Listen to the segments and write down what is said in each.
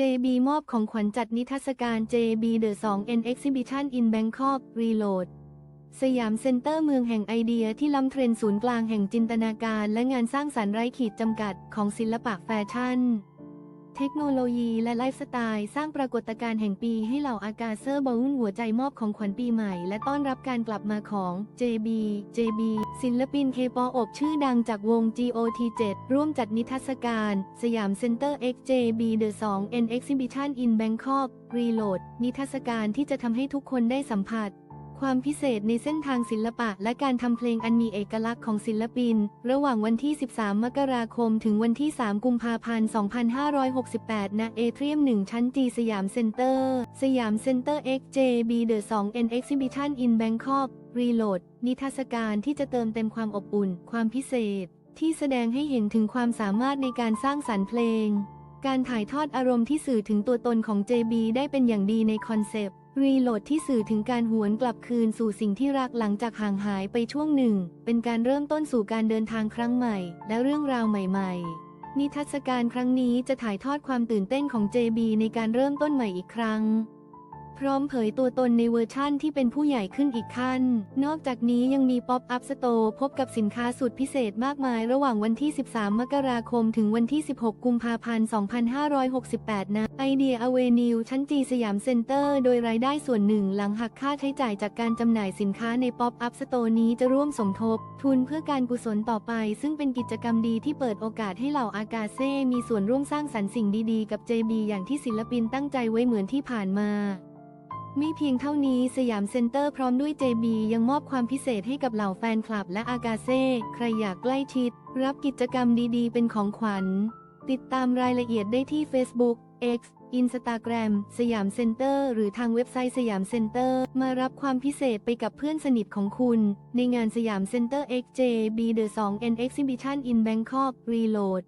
JB มอบของขวัญจัดนิทรรศการ JB The 2 N Exhibition in Bangkok Reload สยามเซ็นเตอร์เมืองแห่งไอเดียที่ล้ำเทรนด์ศูนย์กลางแห่งจินตนาการและงานสร้างสรรค์ไร้ขีดจำกัดของศิลปะแฟชั่น เทคโนโลยีและไลฟ์สไตล์สร้างปรากฏการณ์แห่งปีให้เหล่าอากาเซอร์บอลหัวใจมอบของขวัญปีใหม่และต้อนรับการกลับมาของ JB JB ศิลปินเคปออบชื่อดังจากวง GOT7 ร่วมจัดนิทรรศการ สยามเซ็นเตอร์ X JB The 2 N Exhibition in Bangkok Reload นิทรรศการที่จะทำให้ทุกคนได้สัมผัส ความพิเศษในเส้นทางศิลปะและการทำเพลงอันมีเอกลักษณ์ของศิลปิน ระหว่างวันที่ 13 มกราคม ถึงวันที่ 3 กุมภาพันธ์ 2568 ณ เอเทรียม 1 ชั้นจีสยามเซ็นเตอร์ สยามเซ็นเตอร์ XJB The 2 N Exhibition in Bangkok Reload นิทรรศการที่จะเติมเต็มความอบอุ่น ความพิเศษ ที่แสดงให้เห็นถึงความสามารถในการสร้างสรรค์เพลง การถ่ายทอดอารมณ์ที่สื่อถึงตัวตนของ JB ได้เป็นอย่างดีในคอนเซปต์ รีโหลดที่สื่อถึงการหวนกลับคืนสู่สิ่งที่รักหลังจากห่างหายไปช่วงหนึ่ง เป็นการเริ่มต้นสู่การเดินทางครั้งใหม่ และเรื่องราวใหม่ๆ นิทรรศการครั้งนี้จะถ่ายทอดความตื่นเต้นของ JB ในการเริ่มต้นใหม่อีกครั้ง พร้อมเผยตัวตนในเวอร์ชั่นที่เป็นผู้ใหญ่ขึ้นอีกขั้น นอกจากนี้ยังมีป๊อปอัพสโตร์พบกับสินค้าสุดพิเศษมากมายระหว่างวันที่ 13 มกราคมถึงวันที่ 16 กุมภาพันธ์ 2568ณไอเดียอเวนิวชั้นจีสยามเซ็นเตอร์ โดยรายได้ส่วนหนึ่งหลังหักค่าใช้จ่ายจากการจำหน่ายสินค้าในป๊อปอัพสโตร์นี้จะร่วมสมทบ ทุนเพื่อการกุศลต่อไป ซึ่งเป็นกิจกรรมดีที่เปิดโอกาสให้เหล่าอากาเซ่มีส่วนร่วมสร้างสรรค์สิ่งดีๆ กับ JB อย่างที่ศิลปินตั้งใจไว้เหมือนที่ผ่านมา ไม่เพียงเท่านี้สยามเซ็นเตอร์พร้อมด้วย JB ยังมอบความพิเศษให้กับเหล่าแฟนคลับและอากาเซ่ ใครอยากใกล้ชิด รับกิจกรรมดีๆ เป็นของขวัญ ติดตามรายละเอียดได้ที่ Facebook X Instagram สยามเซ็นเตอร์หรือทางเว็บไซต์สยามเซ็นเตอร์มารับความพิเศษไปกับเพื่อนสนิทของคุณ ในงานสยามเซ็นเตอร์ XJB The 2 N Exhibition in Bangkok Reload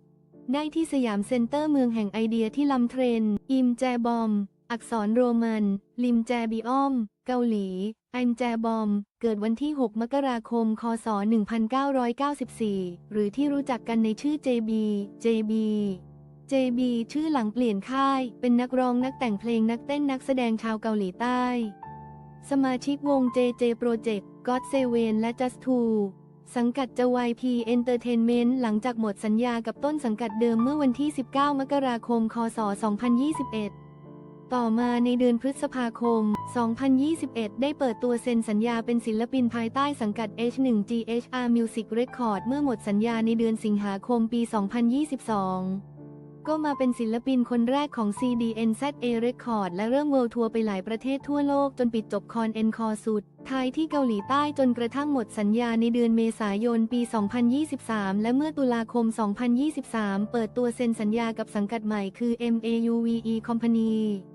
ได้ที่สยามเซ็นเตอร์เมืองแห่งไอเดียที่ลำเทรน อิมแจบอม อักษรโรมัน ลิมแจบิออม เกาหลีอิมแจบอม เกิดวันที่ 6 มกราคม คศ 1994 หรือที่รู้จักกันในชื่อ JB JB JB ชื่อหลังเปลี่ยนค่าย เป็นนักร้องนักแต่งเพลงนักเต้นนักแสดงชาวเกาหลีใต้ สมาชิกวง JJ Project God Seven และ Just Two สังกัดจะ YP Entertainment หลังจากหมดสัญญากับต้นสังกัดเดิมเมื่อวันที่ 19 มกราคม คศ 2021 ต่อมาในเดือนพฤษภาคม 2021 ได้เปิดตัวเซ็นสัญญาเป็นศิลปินภายใต้สังกัด H1GHR Music Record เมื่อหมดสัญญาในเดือนสิงหาคมปี 2022 ก็มาเป็นศิลปินคนแรกของ CDNZA Record และเริ่มเวิลด์ทัวร์ไปหลายประเทศทั่วโลกจนปิดจบคอนเอ็นคอร์สุดท้ายที่เกาหลีใต้จนกระทั่งหมดสัญญาในเดือนเมษายนปี 2023 และเมื่อตุลาคม 2023 เปิดตัวเซ็นสัญญากับสังกัดใหม่คือ MAUVE Company